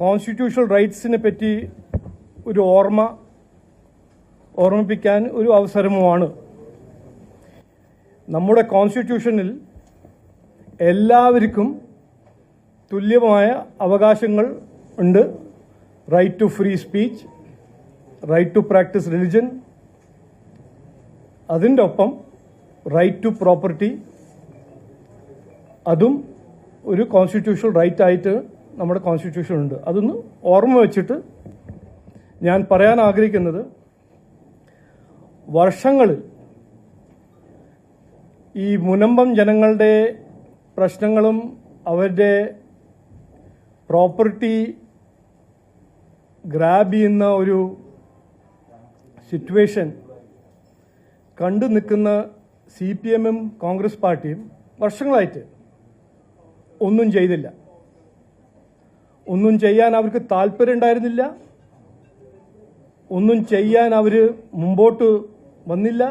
Constitutional റൈറ്റ്സിനെ പറ്റി ഒരു ഓർമ്മ ഓർമ്മിപ്പിക്കാൻ ഒരു അവസരവുമാണ്. നമ്മുടെ കോൺസ്റ്റിറ്റ്യൂഷനിൽ എല്ലാവർക്കും തുല്യമായ അവകാശങ്ങൾ ഉണ്ട്. Right to free speech right to practise religion അതിന്റെ ഒപ്പം റൈറ്റ് ടു പ്രോപ്പർട്ടി അതും ഒരു കോൺസ്റ്റിറ്റ്യൂഷണൽ റൈറ്റ് ആയിട്ട് നമ്മുടെ കോൺസ്റ്റിറ്റ്യൂഷൻ ഉണ്ട്. അതൊന്ന് ഓർമ്മ വെച്ചിട്ട് ഞാൻ പറയാൻ ആഗ്രഹിക്കുന്നത് വർഷങ്ങളിൽ ഈ മുനമ്പം ജനങ്ങളുടെ പ്രശ്നങ്ങളും അവരുടെ പ്രോപ്പർട്ടി ഗ്രാബ് ചെയ്യുന്ന ഒരു സിറ്റുവേഷൻ കണ്ടു നിൽക്കുന്ന സി പി എമ്മും കോൺഗ്രസ് പാർട്ടിയും വർഷങ്ങളായിട്ട് ഒന്നും ചെയ്തില്ല. ഒന്നും ചെയ്യാൻ അവർക്ക് താല്പര്യം ഉണ്ടായിരുന്നില്ല. ഒന്നും ചെയ്യാൻ അവർ മുമ്പോട്ട് വന്നില്ല.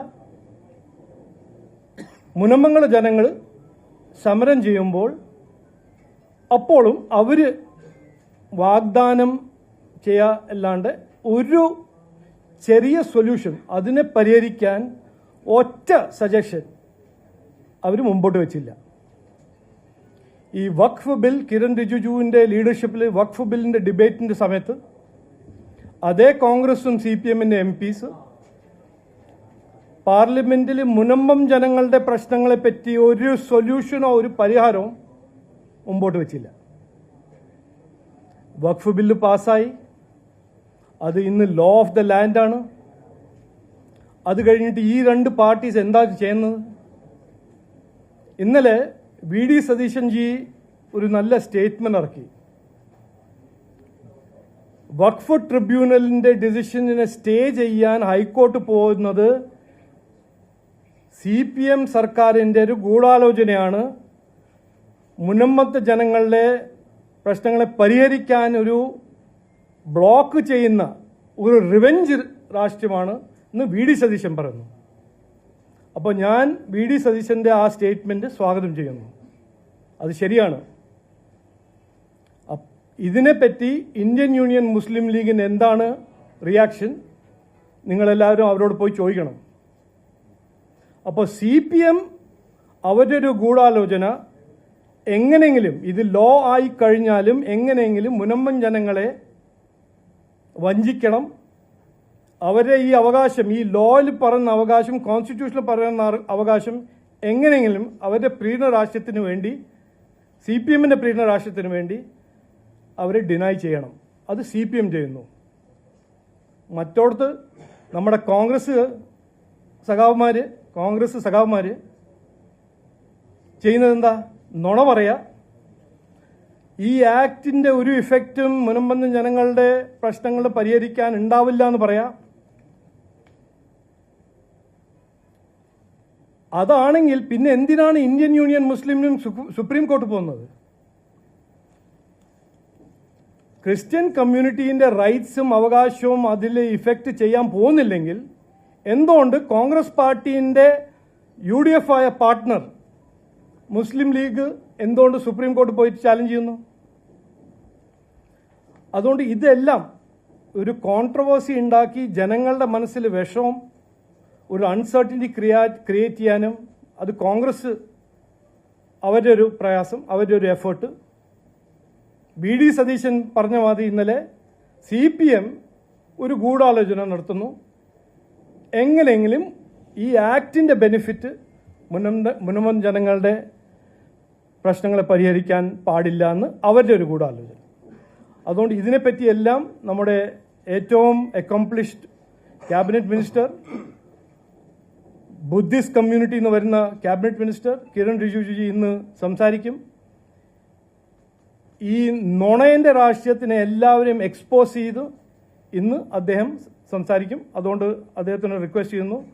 മുനമ്പങ്ങള ജനങ്ങൾ സമരം ചെയ്യുമ്പോൾ അപ്പോഴും അവർ വാഗ്ദാനം ചെയ്യാ അല്ലാണ്ട് ഒരു ചെറിയ സൊല്യൂഷൻ അതിനെ പരിഹരിക്കാൻ ഒറ്റ സജഷൻ അവർ മുമ്പോട്ട് വെച്ചില്ല. ഈ വഖഫ് ബിൽ കിരൺ റിജിജുവിന്റെ ലീഡർഷിപ്പിൽ വഖഫ് ബില്ലിന്റെ ഡിബേറ്റിന്റെ സമയത്ത് അതേ കോൺഗ്രസും സി പി എമ്മിന്റെ എം പീസ് പാർലമെന്റിൽ മുനമ്പം ജനങ്ങളുടെ പ്രശ്നങ്ങളെ പറ്റി ഒരു സൊല്യൂഷനോ ഒരു പരിഹാരവും മുമ്പോട്ട് വെച്ചില്ല. വഖഫ് ബില്ല് പാസ്സായി. അത് ഇന്ന് ലോ ഓഫ് ദ ലാൻഡാണ് അത് കഴിഞ്ഞിട്ട് ഈ രണ്ട് പാർട്ടീസ് എന്താ ചെയ്യുന്നത്? ഇന്നലെ വി ഡി സതീശൻ ജി ഒരു നല്ല സ്റ്റേറ്റ്മെന്റ് ഇറക്കി. വഖഫ് ട്രിബ്യൂണലിന്റെ ഡിസിഷനെ സ്റ്റേ ചെയ്യാൻ ഹൈക്കോർട്ട് പോകുന്നത് സി പി എം സർക്കാരിന്റെ ഒരു ഗൂഢാലോചനയാണ്. മുനമ്പത്തെ ജനങ്ങളുടെ പ്രശ്നങ്ങളെ പരിഹരിക്കാൻ ഒരു ബ്ലോക്ക് ചെയ്യുന്ന ഒരു റിവെഞ്ച് രാഷ്ട്രീയമാണ് എന്ന് വി ഡി സതീശൻ പറയുന്നു. അപ്പോൾ ഞാൻ വി ഡി സതീശന്റെ ആ സ്റ്റേറ്റ്മെന്റ് സ്വാഗതം ചെയ്യുന്നു. അത് ശരിയാണ്. ഇതിനെപ്പറ്റി ഇന്ത്യൻ യൂണിയൻ മുസ്ലിം ലീഗിന് എന്താണ് റിയാക്ഷൻ? നിങ്ങളെല്ലാവരും അവരോട് പോയി ചോദിക്കണം. അപ്പോൾ സി പി എം അവരുടെ ഒരു ഗൂഢാലോചന. എങ്ങനെയെങ്കിലും ഇത് ലോ ആയി കഴിഞ്ഞാലും എങ്ങനെയെങ്കിലും മുനമ്പൻ ജനങ്ങളെ വഞ്ചിക്കണം. അവരെ ഈ അവകാശം ഈ ലോയിൽ പറയുന്ന അവകാശം കോൺസ്റ്റിറ്റ്യൂഷനിൽ പറയുന്ന അവകാശം എങ്ങനെയെങ്കിലും അവരുടെ പ്രീണ രാഷ്ട്രത്തിന് വേണ്ടി സി പി എമ്മിന്റെ പ്രീണ രാഷ്ട്രത്തിന് വേണ്ടി അവരെ ഡിനൈ ചെയ്യണം. അത് സി പി എം ചെയ്യുന്നു. മറ്റോടത്ത് നമ്മുടെ കോൺഗ്രസ് സഖാവ്മാർ കോൺഗ്രസ് സഖാവ്മാർ ചെയ്യുന്നത് എന്താ? നുണ പറയുക ഈ ആക്ടിന്റെ ഒരു ഇഫക്റ്റും മുനമ്പന്ന ജനങ്ങളുടെ പ്രശ്നങ്ങൾ പരിഹരിക്കാൻ ഉണ്ടാവില്ല എന്ന് പറയാം. അതാണെങ്കിൽ പിന്നെ എന്തിനാണ് Indian Union Muslim League Supreme Court പോകുന്നത്? ക്രിസ്ത്യൻ കമ്മ്യൂണിറ്റീന്റെ റൈറ്റ്സും അവകാശവും അതിൽ ഇഫക്റ്റ് ചെയ്യാൻ പോകുന്നില്ലെങ്കിൽ എന്തുകൊണ്ട് കോൺഗ്രസ് പാർട്ടീന്റെ യു ഡി എഫ് ആയ പാർട്ട്ണർ മുസ്ലിം ലീഗ് എന്തുകൊണ്ട് സുപ്രീം കോർട്ട് പോയി ചാലഞ്ച് ചെയ്യുന്നു? അതുകൊണ്ട് ഇതെല്ലാം ഒരു കോൺട്രവേഴ്സി ഉണ്ടാക്കി ജനങ്ങളുടെ മനസ്സിൽ വിഷവും ഒരു അൺസർട്ടിനിറ്റി ക്രിയാ ക്രിയേറ്റ് ചെയ്യാനും അത് കോൺഗ്രസ് അവരുടെ ഒരു പ്രയാസം അവരുടെ ഒരു എഫേർട്ട് ബി ഡി സതീശൻ പറഞ്ഞ മാതിരി ഇന്നലെ സി പി എം ഒരു ഗൂഢാലോചന നടത്തുന്നു. എങ്ങനെയെങ്കിലും ഈ ആക്ടിന്റെ ബെനിഫിറ്റ് മുനമ്പൻ ജനങ്ങളുടെ പ്രശ്നങ്ങളെ പരിഹരിക്കാൻ പാടില്ല എന്ന് അവരുടെ ഒരു ഗൂഢാലോചന. അതുകൊണ്ട് ഇതിനെപ്പറ്റിയെല്ലാം നമ്മുടെ ഏറ്റവും accomplished cabinet minister Buddhist community എന്ന് വരുന്ന ക്യാബിനറ്റ് മിനിസ്റ്റർ കിരൺ റിജിജുജി ഇന്ന് സംസാരിക്കും. ഈ നുണയന്റെ രാഷ്ട്രീയത്തിനെ എല്ലാവരെയും എക്സ്പോസ് ചെയ്തു ഇന്ന് അദ്ദേഹം സംസാരിക്കും. അതുകൊണ്ട് അദ്ദേഹത്തിന് റിക്വസ്റ്റ് ചെയ്യുന്നു.